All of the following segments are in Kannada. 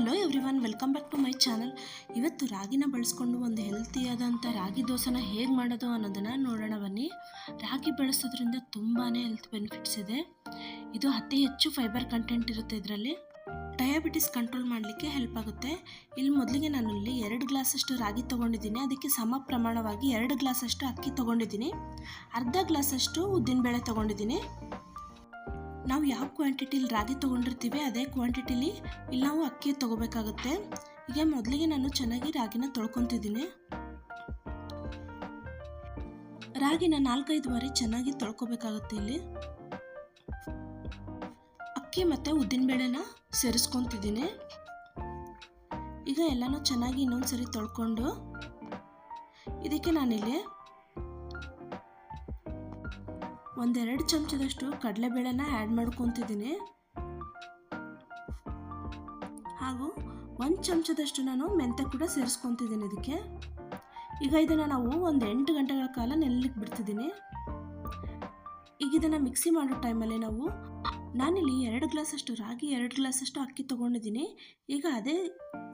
Hello everyone welcome back to my channel ಇವತ್ತು ರಾಗಿನ ಬಳಸ್ಕೊಂಡು ಒಂದು ಹೆಲ್ತಿಯಾದಂಥ ರಾಗಿ ದೋಸೆನ ಹೇಗೆ ಮಾಡೋದು ಅನ್ನೋದನ್ನು ನೋಡೋಣ ಬನ್ನಿ. ರಾಗಿ ಬಳಸೋದ್ರಿಂದ ತುಂಬಾ ಹೆಲ್ತ್ ಬೆನಿಫಿಟ್ಸ್ ಇದೆ. ಇದು ಅತಿ ಹೆಚ್ಚು ಫೈಬರ್ ಕಂಟೆಂಟ್ ಇರುತ್ತೆ ಇದರಲ್ಲಿ. ಡಯಾಬಿಟಿಸ್ ಕಂಟ್ರೋಲ್ ಮಾಡಲಿಕ್ಕೆ ಹೆಲ್ಪ್ ಆಗುತ್ತೆ. ಇಲ್ಲಿ ಮೊದಲಿಗೆ ನಾನು ಇಲ್ಲಿ ಎರಡು ಗ್ಲಾಸಷ್ಟು ರಾಗಿ ತೊಗೊಂಡಿದ್ದೀನಿ. ಅದಕ್ಕೆ ಸಮ ಪ್ರಮಾಣವಾಗಿ ಎರಡು ಗ್ಲಾಸಷ್ಟು ಅಕ್ಕಿ ತೊಗೊಂಡಿದ್ದೀನಿ. ಅರ್ಧ ಗ್ಲಾಸಷ್ಟು ಉದ್ದಿನಬೇಳೆ ತೊಗೊಂಡಿದ್ದೀನಿ. ನಾವು ಯಾವ ಕ್ವಾಂಟಿಟಿಲಿ ರಾಗಿ ತೊಗೊಂಡಿರ್ತೀವಿ, ಅದೇ ಕ್ವಾಂಟಿಟಿಲಿ ಇಲ್ಲಿ ನಾವು ಅಕ್ಕಿ ತೊಗೋಬೇಕಾಗುತ್ತೆ. ಈಗ ಮೊದಲಿಗೆ ನಾನು ಚೆನ್ನಾಗಿ ರಾಗಿನ ತೊಳ್ಕೊತಿದ್ದೀನಿ. ರಾಗಿನ ನಾಲ್ಕೈದು ಬಾರಿ ಚೆನ್ನಾಗಿ ತೊಳ್ಕೊಬೇಕಾಗುತ್ತೆ ಇಲ್ಲಿ. ಅಕ್ಕಿ ಮತ್ತು ಉದ್ದಿನಬೇಳೆನ ಸೇರಿಸ್ಕೊತಿದ್ದೀನಿ. ಈಗ ಎಲ್ಲನೂ ಚೆನ್ನಾಗಿ ಇನ್ನೊಂದು ಸರಿ ತೊಳ್ಕೊಂಡು, ಇದಕ್ಕೆ ನಾನಿಲ್ಲಿ ಒಂದೆರಡು ಚಮಚದಷ್ಟು ಕಡಲೆಬೇಳೆನ ಆ್ಯಡ್ ಮಾಡ್ಕೊತಿದ್ದೀನಿ. ಹಾಗೂ ಒಂದು ಚಮಚದಷ್ಟು ನಾನು ಮೆಂತ್ಯ ಕೂಡ ಸೇರಿಸ್ಕೊತಿದ್ದೀನಿ ಇದಕ್ಕೆ ಈಗ ಇದನ್ನು ನಾವು ಒಂದು ಎಂಟು ಗಂಟೆಗಳ ಕಾಲ ನೆಲ್ಲಕ್ಕೆ ಬಿಡ್ತಿದ್ದೀನಿ. ಈಗ ಇದನ್ನು ಮಿಕ್ಸಿ ಮಾಡೋ ಟೈಮಲ್ಲಿ ನಾವು ನಾನಿಲ್ಲಿ ಎರಡು ಗ್ಲಾಸಷ್ಟು ರಾಗಿ, ಎರಡು ಗ್ಲಾಸಷ್ಟು ಅಕ್ಕಿ ತೊಗೊಂಡಿದ್ದೀನಿ. ಈಗ ಅದೇ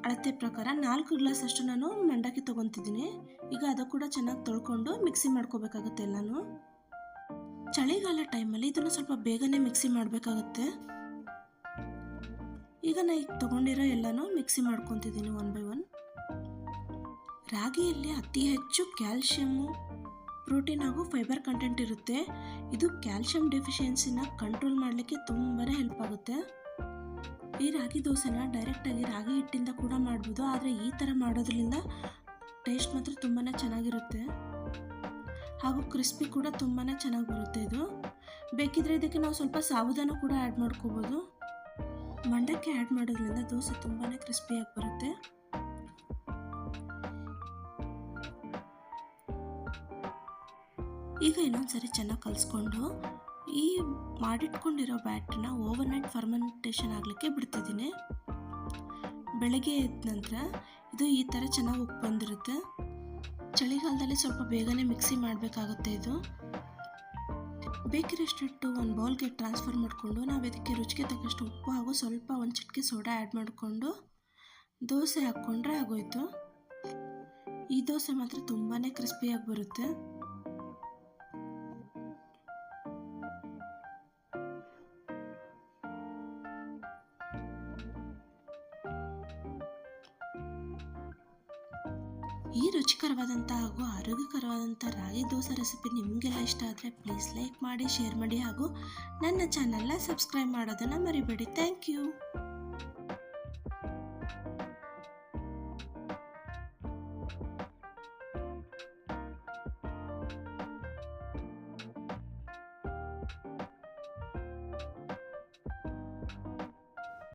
ಅಳತೆ ಪ್ರಕಾರ ನಾಲ್ಕು ಗ್ಲಾಸಷ್ಟು ನಾನು ಮಂಡಕ್ಕಿ ತೊಗೊತಿದ್ದೀನಿ. ಈಗ ಅದು ಕೂಡ ಚೆನ್ನಾಗಿ ತೊಳ್ಕೊಂಡು ಮಿಕ್ಸಿ ಮಾಡ್ಕೋಬೇಕಾಗುತ್ತೆ ಎಲ್ಲನೂ. ಚಳಿಗಾಲ ಟೈಮಲ್ಲಿ ಇದನ್ನು ಸ್ವಲ್ಪ ಬೇಗನೆ ಮಿಕ್ಸಿ ಮಾಡಬೇಕಾಗುತ್ತೆ. ಈಗ ನಾ ಈಗ ತೊಗೊಂಡಿರೋ ಎಲ್ಲನೂ ಮಿಕ್ಸಿ ಮಾಡ್ಕೊತಿದ್ದೀನಿ ಒನ್ ಬೈ ಒನ್. ರಾಗಿಯಲ್ಲಿ ಅತಿ ಹೆಚ್ಚು ಕ್ಯಾಲ್ಶಿಯಮ್ಮು ಪ್ರೋಟೀನ್ ಹಾಗೂ ಫೈಬರ್ ಕಂಟೆಂಟ್ ಇರುತ್ತೆ. ಇದು ಕ್ಯಾಲ್ಶಿಯಂ ಡೆಫಿಷಿಯನ್ಸಿನ ಕಂಟ್ರೋಲ್ ಮಾಡಲಿಕ್ಕೆ ತುಂಬಾ ಹೆಲ್ಪ್ ಆಗುತ್ತೆ. ಈ ರಾಗಿ ದೋಸೆನ ಡೈರೆಕ್ಟಾಗಿ ರಾಗಿ ಹಿಟ್ಟಿಂದ ಕೂಡ ಮಾಡ್ಬೋದು. ಆದರೆ ಈ ಥರ ಮಾಡೋದ್ರಿಂದ ಟೇಸ್ಟ್ ಮಾತ್ರ ತುಂಬಾ ಚೆನ್ನಾಗಿರುತ್ತೆ. ಹಾಗೂ ಕ್ರಿಸ್ಪಿ ಕೂಡ ತುಂಬಾ ಚೆನ್ನಾಗಿ ಬರುತ್ತೆ ಇದು. ಬೇಕಿದ್ರೆ ಇದಕ್ಕೆ ನಾವು ಸ್ವಲ್ಪ ಸಾಬುದಾನ ಕೂಡ ಆ್ಯಡ್ ಮಾಡ್ಕೋಬೋದು. ಮಂಡಕ್ಕಿ ಆ್ಯಡ್ ಮಾಡೋದ್ರಿಂದ ದೋಸೆ ತುಂಬಾ ಕ್ರಿಸ್ಪಿಯಾಗಿ ಬರುತ್ತೆ. ಈಗ ಇನ್ನೊಂದ್ಸರಿ ಚೆನ್ನಾಗಿ ಕಲಿಸ್ಕೊಂಡು ಈ ಮಾಡಿಟ್ಕೊಂಡಿರೋ ಬ್ಯಾಟನ್ನ ಓವರ್ ನೈಟ್ ಫರ್ಮೆಂಟೇಷನ್ ಆಗಲಿಕ್ಕೆ ಬಿಡ್ತಿದ್ದೀನಿ. ಬೆಳಗ್ಗೆ ಎದ್ದ ನಂತರ ಇದು ಈ ಥರ ಚೆನ್ನಾಗಿ ಉಪ್ಪು ಬಂದಿರುತ್ತೆ. ಚಳಿಗಾಲದಲ್ಲಿ ಸ್ವಲ್ಪ ಬೇಗನೆ ಮಿಕ್ಸಿ ಮಾಡಬೇಕಾಗುತ್ತೆ ಇದು. ಬೇಕಿರೋಷ್ಟಿಟ್ಟು ಒಂದು ಬೌಲ್ಗೆ ಟ್ರಾನ್ಸ್ಫರ್ ಮಾಡಿಕೊಂಡು ನಾವು ಇದಕ್ಕೆ ರುಚಿಗೆ ತಕ್ಕಷ್ಟು ಉಪ್ಪು ಹಾಗೂ ಸ್ವಲ್ಪ ಒಂದು ಚಿಟಿಕೆ ಸೋಡಾ ಆ್ಯಡ್ ಮಾಡಿಕೊಂಡು ದೋಸೆ ಹಾಕ್ಕೊಂಡ್ರೆ ಆಗೋಯಿತು. ಈ ದೋಸೆ ಮಾತ್ರ ತುಂಬಾ ಕ್ರಿಸ್ಪಿಯಾಗಿ ಬರುತ್ತೆ. ಈ ರುಚಿಕರವಾದಂಥ ಹಾಗೂ ಆರೋಗ್ಯಕರವಾದಂಥ ರಾಗಿ ದೋಸೆ ರೆಸಿಪಿ ನಿಮಗೆಲ್ಲ ಇಷ್ಟ ಆದರೆ ಪ್ಲೀಸ್ ಲೈಕ್ ಮಾಡಿ, ಶೇರ್ ಮಾಡಿ ಹಾಗೂ ನನ್ನ ಚಾನಲ್ನ ಸಬ್ಸ್ಕ್ರೈಬ್ ಮಾಡೋದನ್ನು ಮರಿಬೇಡಿ. Thank you.